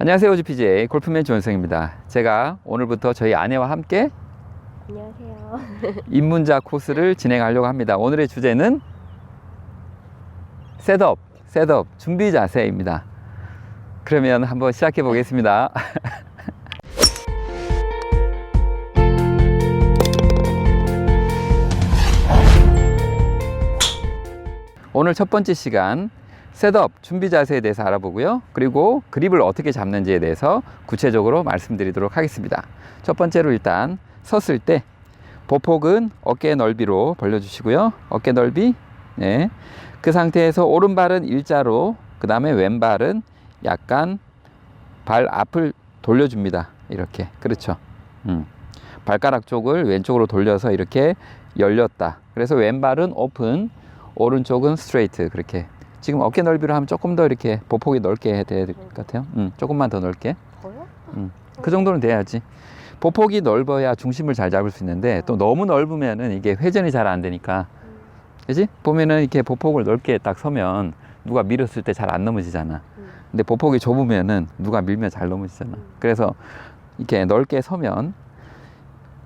안녕하세요 OGPJ 골프맨 조현성입니다. 제가 오늘부터 저희 아내와 함께 안녕하세요. 입문자 코스를 진행하려고 합니다. 오늘의 주제는 셋업 셋업 준비 자세입니다. 그러면 한번 시작해 보겠습니다. 오늘 첫 번째 시간 셋업 준비 자세에 대해서 알아보고요. 그리고 그립을 어떻게 잡는지에 대해서 구체적으로 말씀드리도록 하겠습니다. 첫 번째로 일단 섰을 때 보폭은 어깨 넓이로 벌려주시고요. 어깨 넓이. 네. 그 상태에서 오른발은 일자로, 그 다음에 왼발은 약간 발 앞을 돌려줍니다. 이렇게. 그렇죠. 음. 발가락 쪽을 왼쪽으로 돌려서 이렇게 열렸다. 그래서 왼발은 오픈, 오른쪽은 스트레이트. 그렇게 지금 어깨 넓이로 하면 조금 더 이렇게 보폭이 넓게 해야 될 것 같아요. 음, 조금만 더 넓게. 더요? 그 정도는 돼야지. 보폭이 넓어야 중심을 잘 잡을 수 있는데 또 너무 넓으면은 이게 회전이 잘 안 되니까. 그지? 보면은 이렇게 보폭을 넓게 딱 서면 누가 밀었을 때 잘 안 넘어지잖아. 음. 근데 보폭이 좁으면은 누가 밀면 잘 넘어지잖아. 그래서 이렇게 넓게 서면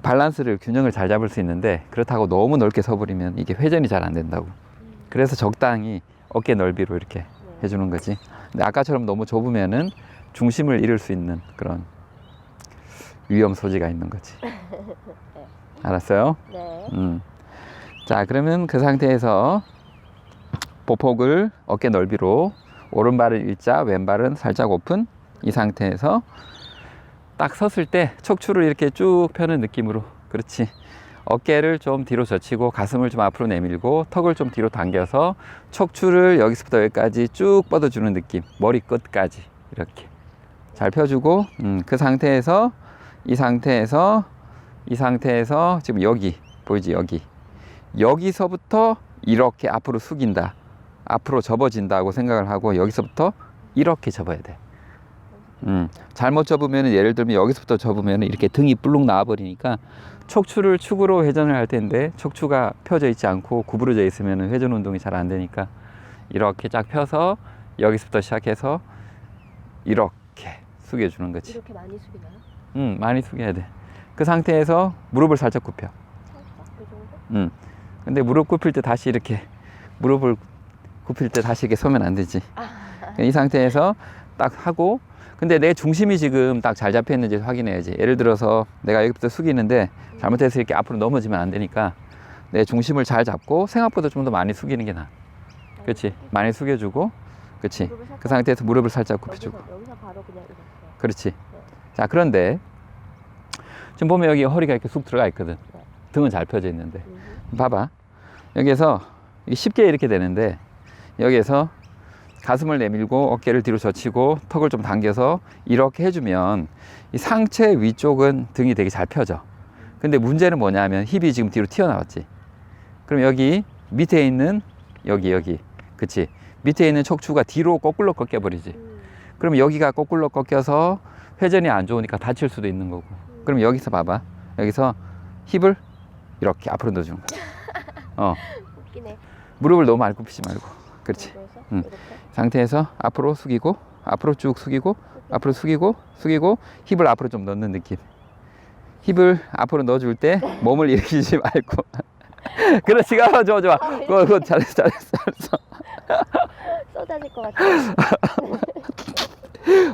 밸런스를 균형을 잘 잡을 수 있는데 그렇다고 너무 넓게 서버리면 이게 회전이 잘 안 된다고. 그래서 적당히 어깨 넓이로 이렇게 네. 해주는 거지. 근데 아까처럼 너무 좁으면은 중심을 잃을 수 있는 그런 위험 소지가 있는 거지. 알았어요? 네. 음. 자, 그러면 그 상태에서 보폭을 어깨 넓이로 오른발은 일자, 왼발은 살짝 오픈 이 상태에서 딱 섰을 때 척추를 이렇게 쭉 펴는 느낌으로 그렇지. 어깨를 좀 뒤로 젖히고 가슴을 좀 앞으로 내밀고 턱을 좀 뒤로 당겨서 척추를 여기서부터 여기까지 쭉 뻗어주는 느낌. 머리 끝까지 이렇게 잘 펴주고 음, 그 상태에서 이 상태에서 이 상태에서 지금 여기 보이지 여기 여기서부터 이렇게 앞으로 숙인다. 앞으로 접어진다고 생각을 하고 여기서부터 이렇게 접어야 돼. 음, 잘못 접으면 예를 들면 여기서부터 접으면 이렇게 등이 불룩 나와버리니까 척추를 축으로 회전을 할 텐데 척추가 펴져 있지 않고 구부러져 있으면 회전 운동이 잘 안 되니까 이렇게 쫙 펴서 여기서부터 시작해서 이렇게 숙여주는 거지. 이렇게 많이 숙이나요? 음, 많이 숙여야 돼. 그 상태에서 무릎을 살짝 굽혀. 살짝 그 정도? 음. 근데 무릎 굽힐 때 다시 이렇게 무릎을 굽힐 때 다시 이렇게 서면 안 되지. 이 상태에서 딱 하고 근데 내 중심이 지금 딱 잘 잡혀 있는지 확인해야지. 예를 들어서 내가 여기부터 숙이는데 잘못해서 이렇게 앞으로 넘어지면 안 되니까 내 중심을 잘 잡고 생각보다 좀 더 많이 숙이는 게 나아. 그렇지. 많이 숙여주고, 그렇지. 그 상태에서 무릎을 살짝 굽혀주고. 그렇지. 자, 그런데 지금 보면 여기 허리가 이렇게 쑥 들어가 있거든. 등은 잘 펴져 있는데. 음. 봐봐. 여기에서 쉽게 이렇게 되는데 여기에서 가슴을 내밀고 어깨를 뒤로 젖히고 턱을 좀 당겨서 이렇게 해주면 이 상체 위쪽은 등이 되게 잘 펴져. 근데 문제는 뭐냐면 힙이 지금 뒤로 튀어나왔지. 그럼 여기 밑에 있는 여기 여기 그치 밑에 있는 척추가 뒤로 거꾸로 꺾여 버리지. 음. 그럼 여기가 거꾸로 꺾여서 회전이 안 좋으니까 다칠 수도 있는 거고. 그럼 여기서 봐봐. 여기서 힙을 이렇게 앞으로 넣어주는 거야. 어, 웃기네. 무릎을 너무 많이 굽히지 말고. 그렇지. 음. 상태에서 앞으로 숙이고, 앞으로 쭉 숙이고, 앞으로 숙이고, 숙이고, 힙을 앞으로 좀 넣는 느낌. 힙을 앞으로 넣어줄 때 몸을 일으키지 말고. 그렇지, 가 좋아, 좋아. 그거, 그거 잘했어, 잘했어, 잘했어. 쏟아질 것 같아.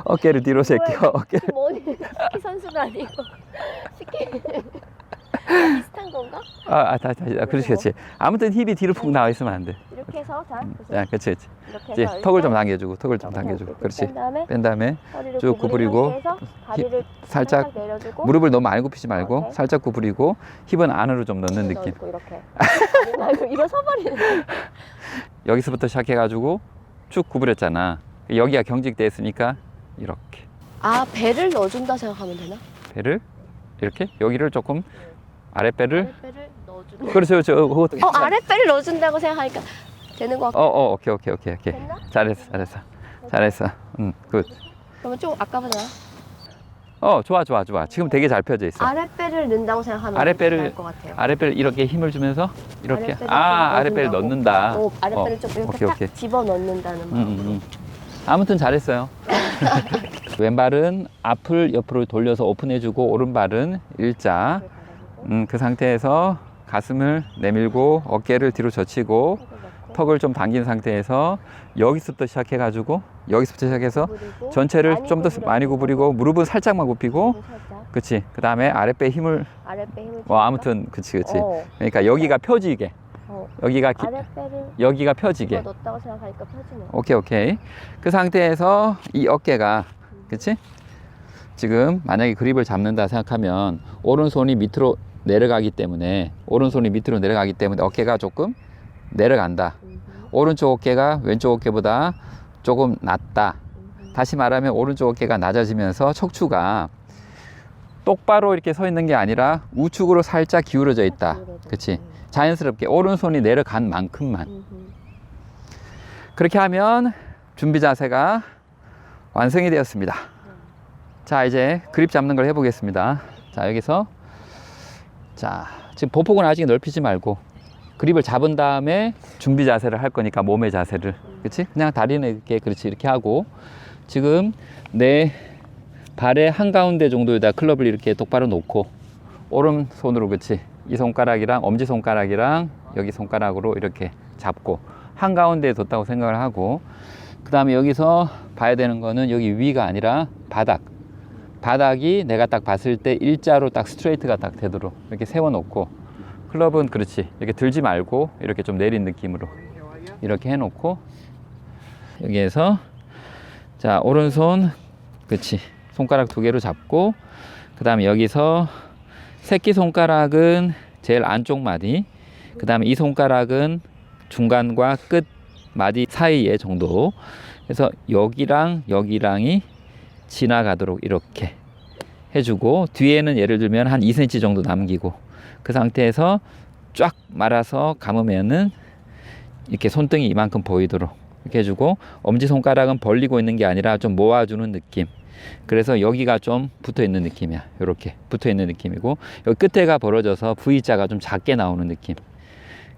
어깨를 뒤로 제껴. 어깨. 뭐 스키 선수가 아니고 스키 비슷한 건가? 아, 아, 다, 다, 아, 그렇지, 그렇지. 아무튼 힙이 뒤로 푹 나와 있으면 안 돼. 이렇게 해서 자, 보세요. 자, 그렇지, 그렇지. 이렇게 이제 해서 턱을 좀 당겨주고, 턱을 좀 당겨주고, 그렇지. 뺀 다음에 뺀 다음에 허리를 쭉 구부리고 상태에서 다리를 살짝 살짝 내려주고 무릎을 너무 많이 굽히지 말고 오케이. 살짝 구부리고 힙은 안으로 좀 넣는 느낌. 넣고 이렇게 아니 말고 일어서버리는 여기서부터 시작해가지고 쭉 구부렸잖아. 여기가 경직돼 있으니까 이렇게 아 배를 넣어준다 생각하면 되나? 배를 이렇게 여기를 조금 아랫배를 아랫배를 넣어준다 그렇죠, 그렇죠. 어, 그것도 어 괜찮아. 아랫배를 넣어준다고 생각하니까 되는 것 같고 어, 어, 오케이, 오케이, 오케이, 오케이. 됐나? 잘했어, 잘했어, 잘했어. 응, 굿. 그러면 좀 아까보다 어, 좋아, 좋아, 좋아. 지금 되게 잘 펴져 있어. 아랫배를 넣는다고 생각하면 아랫배를- 나을 것 같아요 아랫배를 이렇게 힘을 주면서 이렇게 아랫배를 아좀 아랫배를 넣어준다고. 넣는다. 어, 아랫배를 어, 좀 이렇게 오케이, 딱 오케이. 집어 넣는다는 음, 마음으로 음, 음. 아무튼 잘했어요. 왼발은 앞을 옆으로 돌려서 오픈해주고 오른발은 일자. 음, 그 상태에서 가슴을 내밀고 어깨를 뒤로 젖히고 턱을 좀 당긴 상태에서 여기서부터 시작해 가지고 여기서부터 시작해서 전체를 좀 더 많이 구부리고 무릎은 살짝만 굽히고. 그치 그 다음에 아랫배 힘을 아랫배 힘을 뭐 줄까? 아무튼 그치 그치 어, 그러니까 여기가 펴지게 어. 여기가 기- 아랫배를 여기가 펴지게 넣었다고 생각하니까 펴지네. 오케이 오케이 그 상태에서 이 어깨가 그치 지금 만약에 그립을 잡는다 생각하면 오른손이 밑으로 내려가기 때문에 오른손이 밑으로 내려가기 때문에 어깨가 조금 내려간다 오른쪽 어깨가 왼쪽 어깨보다 조금 낮다. 다시 말하면 오른쪽 어깨가 낮아지면서 척추가 똑바로 이렇게 서 있는 게 아니라 우측으로 살짝 기울어져 있다. 그치 음, 자연스럽게 오른손이 내려간 만큼만. 그렇게 하면 준비 자세가 완성이 되었습니다. 자, 이제 그립 잡는 걸 해보겠습니다. 자, 여기서. 자, 지금 보폭은 아직 넓히지 말고 그립을 잡은 다음에 준비 자세를 할 거니까 몸의 자세를. 그치? 그냥 다리는 이렇게, 그렇지. 이렇게 하고 지금 내 발의 한가운데 정도에다 클럽을 이렇게 똑바로 놓고 오른손으로 그치? 이 손가락이랑 엄지 손가락이랑 여기 손가락으로 이렇게 잡고 한가운데에 뒀다고 생각을 하고 그 다음에 여기서 봐야 되는 거는 여기 위가 아니라 바닥 바닥이 내가 딱 봤을 때 일자로 딱 스트레이트가 딱 되도록 이렇게 세워놓고 클럽은 그렇지. 이렇게 들지 말고 이렇게 좀 내린 느낌으로 이렇게 해놓고 여기에서 자 오른손 그렇지 손가락 두 개로 잡고 그 다음에 여기서 새끼 손가락은 제일 안쪽 마디 그 다음에 이 손가락은 중간과 끝 마디 사이에 정도. 그래서 여기랑 여기랑이 지나가도록 이렇게 해주고 뒤에는 예를 들면 한 2cm 정도 남기고 그 상태에서 쫙 말아서 감으면은 이렇게 손등이 이만큼 보이도록 이렇게 해주고 엄지손가락은 벌리고 있는 게 아니라 좀 모아주는 느낌. 그래서 여기가 좀 붙어 있는 느낌이야. 이렇게 붙어 있는 느낌이고 여기 끝에가 벌어져서 V자가 좀 작게 나오는 느낌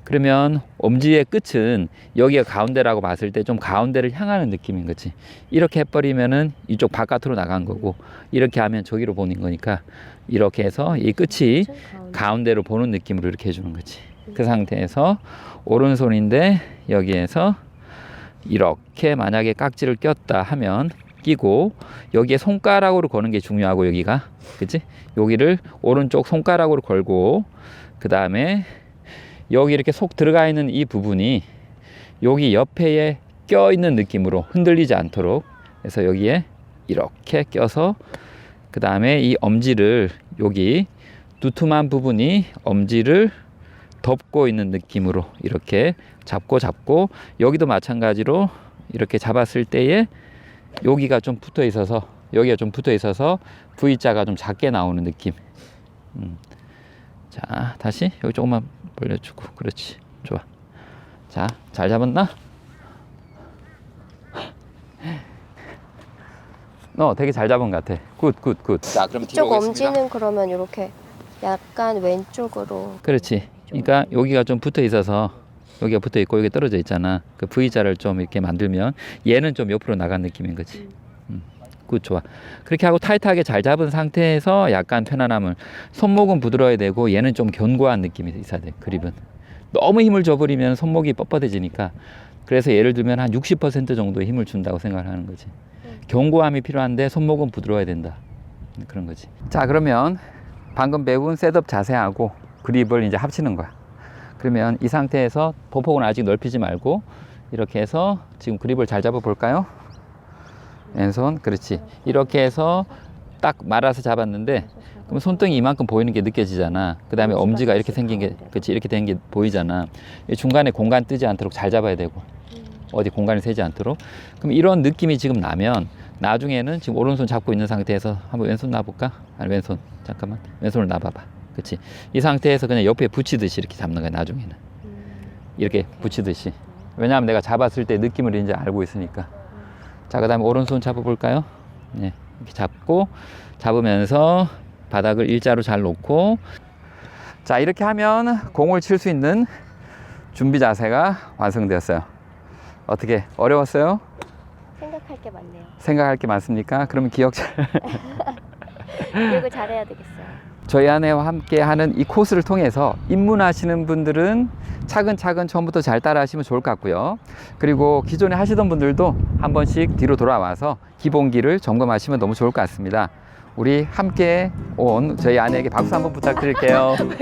그러면 엄지의 끝은 여기가 가운데라고 봤을 때 좀 가운데를 향하는 느낌인 거지. 이렇게 해버리면은 이쪽 바깥으로 나간 거고, 이렇게 하면 저기로 보는 거니까, 이렇게 해서 이 끝이 가운데. 가운데 로 보는 느낌으로 이렇게 해주는 거지. 그 상태에서 오른손인데 여기에서 이렇게 만약에 깍지를 꼈다 하면 끼고 여기에 손가락으로 거는 게 중요하고 여기가 그치? 여기를 오른쪽 손가락으로 걸고 그 다음에 여기 이렇게 속 들어가 있는 이 부분이 여기 옆에에 껴 있는 느낌으로 흔들리지 않도록 그래서 여기에 이렇게 껴서 그 다음에 이 엄지를 여기 두툼한 부분이 엄지를 덮고 있는 느낌으로 이렇게 잡고 잡고 여기도 마찬가지로 이렇게 잡았을 때에 여기가 좀 붙어 있어서 여기가 좀 붙어 있어서 V자가 좀 작게 나오는 느낌. 음. 자 다시 여기 조금만 벌려주고 그렇지 좋아. 자 잘 잡았나? 너 되게 잘 잡은 것 같아. 굿굿 굿. 자 그럼 이쪽 엄지는 그러면 이렇게 약간 왼쪽으로. 그렇지. 그러니까 여기가 좀 붙어 있어서 여기가 붙어 있고 여기 떨어져 있잖아. 그 V자를 좀 이렇게 만들면 얘는 좀 옆으로 나간 느낌인 거지. 음. 굿 좋아. 그렇게 하고 타이트하게 잘 잡은 상태에서 약간 편안함을 손목은 부드러워야 되고 얘는 좀 견고한 느낌이 있어야 돼. 그립은 너무 힘을 줘버리면 손목이 뻣뻣해지니까 그래서 예를 들면 한 60% 정도의 힘을 준다고 생각을 하는 거지. 견고함이 필요한데 손목은 부드러워야 된다. 그런 거지. 자 그러면 방금 배운 셋업 자세하고 그립을 이제 합치는 거야. 그러면 이 상태에서 보폭은 아직 넓히지 말고 이렇게 해서 지금 그립을 잘 잡아 볼까요? 왼손 그렇지. 이렇게 해서 딱 말아서 잡았는데 그럼 손등이 이만큼 보이는 게 느껴지잖아. 그 다음에 엄지가 이렇게 생긴 게, 그렇지 이렇게 된 게 보이잖아. 이 중간에 공간 뜨지 않도록 잘 잡아야 되고 어디 공간이 새지 않도록. 그럼 이런 느낌이 지금 나면 나중에는 지금 오른손 잡고 있는 상태에서 한번 왼손 놔볼까? 아니 왼손 잠깐만 왼손을 놔봐봐. 그렇지. 이 상태에서 그냥 옆에 붙이듯이 이렇게 잡는 거야 나중에는 이렇게 붙이듯이. 왜냐하면 내가 잡았을 때 느낌을 이제 알고 있으니까. 자 그 다음에 오른손 잡아볼까요? 네 이렇게 잡고 잡으면서 바닥을 일자로 잘 놓고 자 이렇게 하면 공을 칠 수 있는 준비 자세가 완성되었어요. 어떻게 어려웠어요? 생각할 게 많네요. 생각할 게 많습니까? 그러면 기억 잘 기억을 잘해야 되겠어요. 저희 아내와 함께 하는 이 코스를 통해서 입문하시는 분들은 차근차근 처음부터 잘 따라 하시면 좋을 것 같고요. 그리고 기존에 하시던 분들도 한 번씩 뒤로 돌아와서 기본기를 점검하시면 너무 좋을 것 같습니다. 우리 함께 온 저희 아내에게 박수 한번 부탁드릴게요. 왜